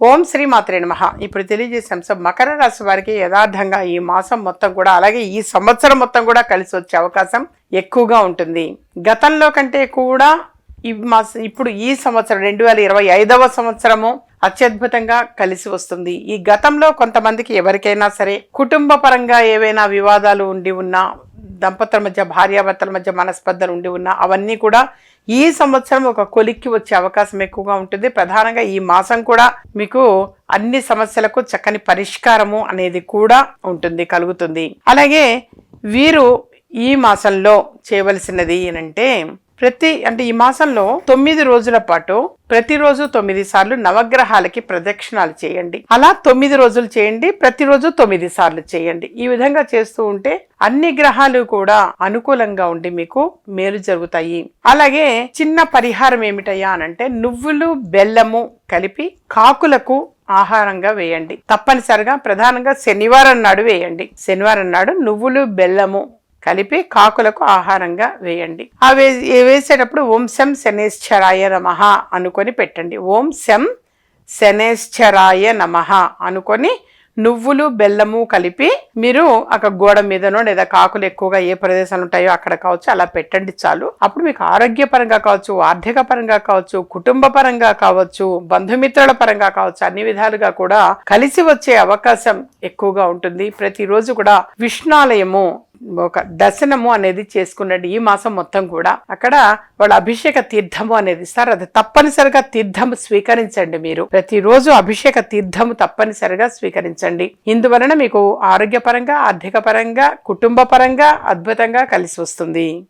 ఓం శ్రీ మాత్రే నమ. ఇప్పుడు తెలియజేసే అంశం మకర రాశి వారికి యథార్థంగా ఈ మాసం మొత్తం కూడా అలాగే ఈ సంవత్సరం మొత్తం కూడా కలిసి వచ్చే అవకాశం ఎక్కువగా ఉంటుంది. గతంలో కంటే కూడా ఈ మాస ఇప్పుడు ఈ సంవత్సరం రెండు వేల ఇరవై ఐదవ సంవత్సరము అత్యద్భుతంగా కలిసి వస్తుంది. ఈ గతంలో కొంతమందికి ఎవరికైనా సరే కుటుంబ పరంగా ఏవైనా వివాదాలు ఉండి ఉన్నా దంపతుల మధ్య భార్యాభర్తల మధ్య మనస్పర్ధలు ఉండి ఉన్నా అవన్నీ కూడా ఈ సంవత్సరం ఒక కొలిక్కి వచ్చే అవకాశం ఎక్కువగా ఉంటుంది. ప్రధానంగా ఈ మాసం కూడా మీకు అన్ని సమస్యలకు చక్కని పరిష్కారము అనేది కూడా ఉంటుంది కలుగుతుంది. అలాగే వీరు ఈ మాసంలో చేయవలసినది ఏంటంటే ప్రతి అంటే ఈ మాసంలో తొమ్మిది రోజుల పాటు ప్రతిరోజు తొమ్మిది సార్లు నవగ్రహాలకి ప్రదక్షిణాలు చేయండి. అలా తొమ్మిది రోజులు చేయండి ప్రతిరోజు తొమ్మిది సార్లు చేయండి. ఈ విధంగా చేస్తూ ఉంటే అన్ని గ్రహాలు కూడా అనుకూలంగా ఉండి మీకు మేలు జరుగుతాయి. అలాగే చిన్న పరిహారం ఏమిటయ్యా అనంటే నువ్వులు బెల్లము కలిపి కాకులకు ఆహారంగా వేయండి. తప్పనిసరిగా ప్రధానంగా శనివారం నాడు వేయండి. శనివారం నాడు నువ్వులు బెల్లము కలిపి కాకులకు ఆహారంగా వేయండి. ఆ వే వేసేటప్పుడు ఓం శం శనేశ్వరాయ నమః అనుకొని పెట్టండి. ఓం శం శనేశ్వరాయ నమః అనుకొని నువ్వులు బెల్లము కలిపి మీరు అక్కడ గోడ మీదనో లేదా కాకులు ఎక్కువగా ఏ ప్రదేశాలు ఉంటాయో అక్కడ కావచ్చు అలా పెట్టండి చాలు. అప్పుడు మీకు ఆరోగ్యపరంగా కావచ్చు ఆర్థిక పరంగా కావచ్చు కుటుంబ పరంగా కావచ్చు బంధుమిత్రుల పరంగా కావచ్చు అన్ని విధాలుగా కూడా కలిసి వచ్చే అవకాశం ఎక్కువగా ఉంటుంది. ప్రతిరోజు కూడా విష్ణాలయము ఒక దర్శనము అనేది చేసుకున్నాడు ఈ మాసం మొత్తం కూడా. అక్కడ వాళ్ళ అభిషేక తీర్థము అనేది ఇస్తారు అది తప్పనిసరిగా తీర్థము స్వీకరించండి మీరు. ప్రతిరోజు అభిషేక తీర్థము తప్పనిసరిగా స్వీకరించండి. ఇందువలన మీకు ఆరోగ్యపరంగా ఆర్థిక పరంగా కుటుంబ పరంగా అద్భుతంగా కలిసి వస్తుంది.